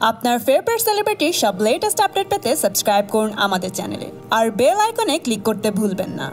আপনার ফেভারিট সেলিব্রিটির সব latest update পেতে সাবস্ক্রাইব করুন আমাদের চ্যানেলে আর বেল আইকনে ক্লিক করতে ভুলবেন না।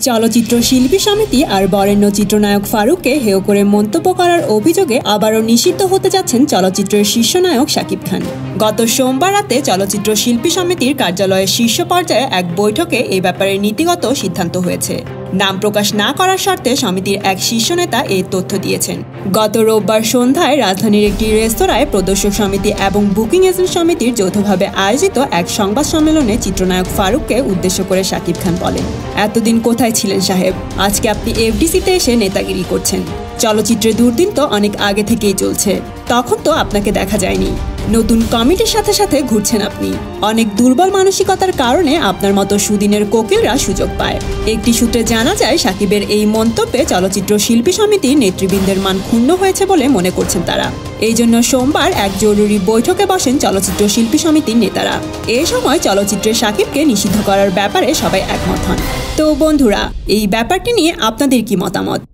চলচ্চিত্র শিল্পী সমিতি আর বরেণ্য চিত্রনায়ক ফারুককে হেয় করে মন্তব্য করার অভিযোগে আবারও নিষিদ্ধ হতে যাচ্ছেন চলচ্চিত্রের শীর্ষ নায়ক শাকিব খান। গত সোমবার রাতে চলচ্চিত্র শিল্পী সমিতির কার্যালয়ের শীর্ষ পর্যায়ে এক বৈঠকে এই ব্যাপারে নীতিগত সিদ্ধান্ত হয়েছে। নাম প্রকাশ না করার শর্তে সমিতির এক শীর্ষ নেতা এই তথ্য দিয়েছেন। গত রোববার সন্ধ্যায় রাজধানীর একটি রেস্তোরাঁয় প্রদর্শক সমিতি এবং বুকিং এজেন্ট সমিতির যৌথভাবে আয়োজিত এক সংবাদ সম্মেলনে চিত্রনায়ক ফারুককে উদ্দেশ্য করে শাকিব খান বলেন, এতদিন কোথায় ছিলেন সাহেব? আজকে আপনি এফডিসিতে এসে নেতাগিরি করছেন। চলচ্চিত্রের দুর্দিন তো অনেক আগে থেকেই চলছে। তখন তো আপনাকে দেখা যায়নি। নতুন কমিটির সাথে সাথে ঘুরছেন আপনি। অনেক দুর্বল মানসিকতার কারণে আপনার মতো সুদিনের কোকিলরা সুযোগ পায়। একটি সূত্রে জানা যায়, সাকিবের এই মন্তব্যে চলচ্চিত্র শিল্পী সমিতির নেতৃবৃন্দের মান ক্ষুণ্ণ হয়েছে বলে মনে করছেন তারা। এই জন্য সোমবার এক জরুরি বৈঠকে বসেন চলচ্চিত্র শিল্পী সমিতির নেতারা। এ সময় চলচ্চিত্রের সাকিবকে নিষিদ্ধ করার ব্যাপারে সবাই একমত হন। তো বন্ধুরা, এই ব্যাপারটি নিয়ে আপনাদের কি মতামত?